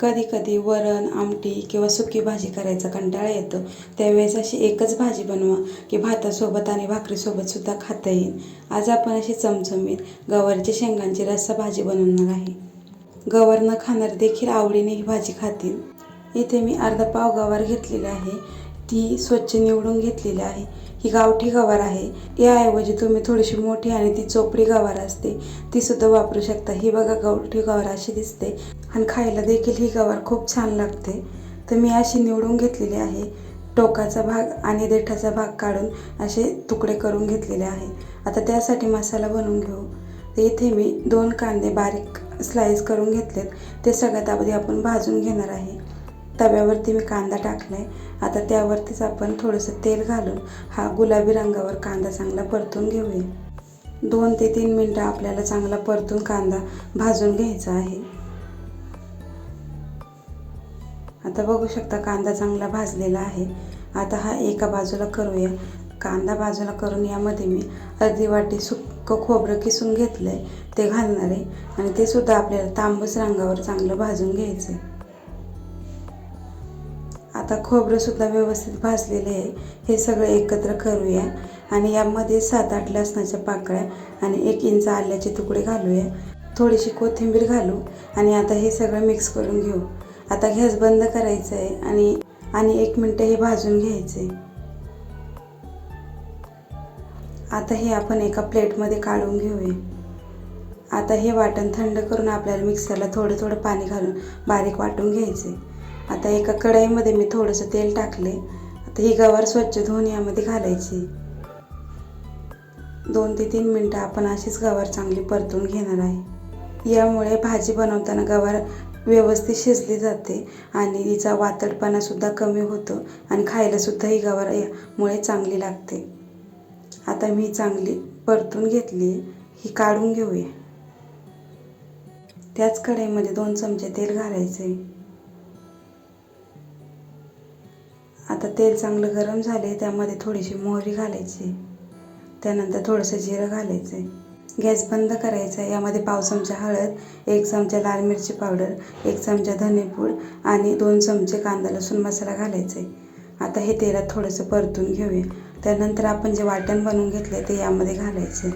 कधी कधी वरण आमटी किंवा सुकी भाजी करायचा कंटाळा येतो. त्यावेळेस अशी एकच भाजी बनवा की भातासोबत आणि भाकरीसोबत सुद्धा खाता येईल. आज आपण अशी चमचमीत गवारच्या शेंगांची रस्सा भाजी बनवणार आहे. गवार न खाणारे देखील आवडीने ही भाजी खातील. इथे मी अर्धा पाव गवार घेतलेला आहे. ती स्वच्छ निवडून घेतलेली आहे. ही गावठी गवार आहे. याऐवजी तुम्ही थोडीशी मोठी आणि ती चोपडी गवार असते ती सुद्धा वापरू शकता. ही बघा गावठी गवार अशी दिसते. आणि खायला देखील ही गवार खूप छान लागते. तर मी अशी निवडून घेतलेली आहे. टोकाचा भाग आणि देठाचा भाग काढून असे तुकडे करून घेतलेले आहे. आता त्यासाठी मसाला बनवून घेऊ. तर इथे मी दोन कांदे बारीक स्लाईस करून घेतलेत. ते सगळ्यात आधी आपण भाजून घेणार आहे. तव्यावरती मी कांदा टाकला आहे आता त्यावरतीच आपण थोडंसं तेल घालून हा गुलाबी रंगावर कांदा चांगला परतून घेऊया. दोन ते तीन मिनटं आपल्याला चांगला परतून कांदा भाजून घ्यायचा आहे. आता बघू शकता कांदा चांगला भाजलेला आहे. आता हा एका बाजूला करूया. कांदा बाजूला करून यामध्ये मी अर्धी वाटी सुक्क खोबरं किसून घेतलं आहे ते घालणार आहे. आणि ते सुद्धा आपल्याला तांबूस रंगावर चांगलं भाजून घ्यायचं आहे आता खोबरंसुद्धा व्यवस्थित भाजलेले आहे. हे सगळं एकत्र करूया. आणि यामध्ये सात आठ लसणाच्या पाकळ्या आणि एक इंच आल्याचे तुकडे घालूया. थोडीशी कोथिंबीर घालू आणि आता हे सगळं मिक्स करून घेऊ. आता गॅस बंद करायचं आहे आणि आणि एक मिनटं हे भाजून घ्यायचं आहे आता हे आपण एका प्लेटमध्ये काढून घेऊया. आता हे वाटण थंड करून आपल्याला मिक्सरला थोडं थोडं पाणी घालून बारीक वाटून घ्यायचे आता एका कढईमध्ये मी थोडंसं तेल टाकले. आता ही गवार स्वच्छ धुवून यामध्ये घालायची. दोन ते तीन मिनटं आपण अशीच गवार चांगली परतून घेणार आहे. यामुळे भाजी बनवताना गवार व्यवस्थित शिजली जाते आणि तिचा वातडपणासुद्धा कमी होतो आणि खायलासुद्धा ही गवार यामुळे चांगली लागते. आता मी चांगली परतून घेतली ही काढून घेऊया. त्याच कढईमध्ये दोन चमचे तेल घालायचे. आता तेल चांगलं गरम झाले त्यामध्ये थोडीशी मोहरी घालायची. त्यानंतर थोडंसं जिरं घालायचं आहे गॅस बंद करायचा आहे. यामध्ये पाव चमचा हळद एक चमचा लाल मिरची पावडर एक चमचा धनेपूड आणि दोन चमचे कांदा लसूण मसाला घालायचा आहे आता हे तेलात थोडंसं परतून घेऊया. त्यानंतर आपण जे वाटण बनवून घेतलं आहे ते यामध्ये घालायचे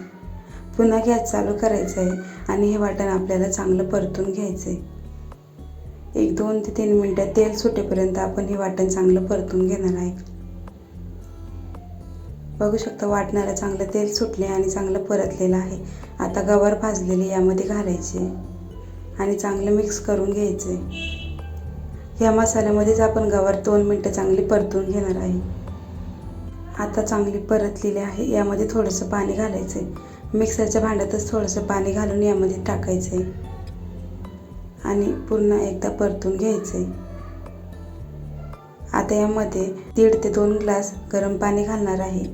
पुन्हा गॅस चालू करायचा आहे आणि हे वाटण आपल्याला चांगलं परतून घ्यायचं आहे एक दोन ते तीन मिनटं तेल सुटेपर्यंत आपण हे वाटण चांगलं परतून घेणार आहे. बघू शकता वाटणाला चांगलं तेल सुटले आणि चांगलं परतलेलं आहे. आता गवार भाजलेली यामध्ये घालायचे आणि चांगलं मिक्स करून घ्यायचे. या मसाल्यामध्येच आपण गवार दोन मिनटं चांगली परतून घेणार आहे. आता चांगली परतलेली आहे. यामध्ये थोडंसं पाणी घालायचं आहे मिक्सरच्या भांड्यातच थोडंसं पाणी घालून यामध्ये टाकायचं आहे आणि पुन्हा एकदा परतून घ्यायचे. आता यामध्ये दीड ते दोन ग्लास गरम पाणी घालणार आहे.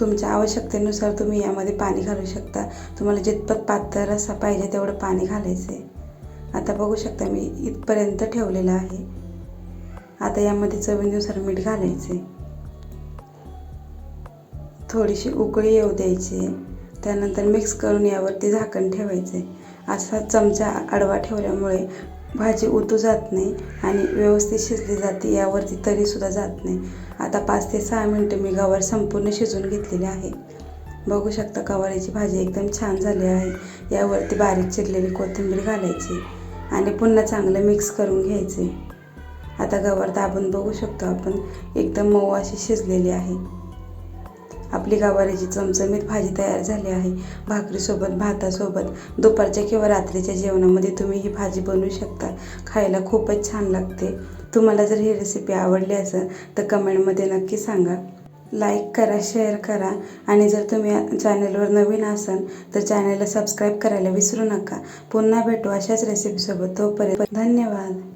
तुमच्या आवश्यकतेनुसार तुम्ही यामध्ये पाणी घालू शकता. तुम्हाला जितपत पातळ रस्सा पाहिजे तेवढं पाणी घालायचं. आहे आता बघू शकता मी इथपर्यंत ठेवलेलं आहे. आता यामध्ये चवीनुसार मीठ घालायचे. थोडीशी उकळी येऊ द्यायची. त्यानंतर मिक्स करून यावरती झाकण ठेवायचे असा चमचा आडवा ठेवल्यामुळे भाजी उतू जात नाही आणि व्यवस्थित शिजली जाते यावरती तरीसुद्धा जात नाही. आता पाच ते सहा मिनटं मी गवार संपूर्ण शिजून घेतलेली आहे. बघू शकता गवारीची भाजी एकदम छान झाली आहे. यावरती बारीक चिरलेली कोथिंबीर घालायची आणि पुन्हा चांगलं मिक्स करून घ्यायचे. आता गवार दाबून बघू शकतो आपण. एकदम मऊ अशी शिजलेली आहे. आपली गवारीची चमचमीत भाजी तयार झाली आहे. भाकरीसोबत भातासोबत दुपारच्या किंवा रात्रीच्या जेवणामध्ये तुम्ही ही भाजी बनवू शकता. खायला खूपच छान लागते. तुम्हाला जर ही रेसिपी आवडली असेल तर कमेंटमध्ये नक्की सांगा. लाईक करा शेअर करा. आणि जर तुम्ही चॅनलवर नवीन असाल तर चॅनलला सबस्क्राईब करायला विसरू नका. पुन्हा भेटू अशाच रेसिपीसोबत तोपर्यंत धन्यवाद.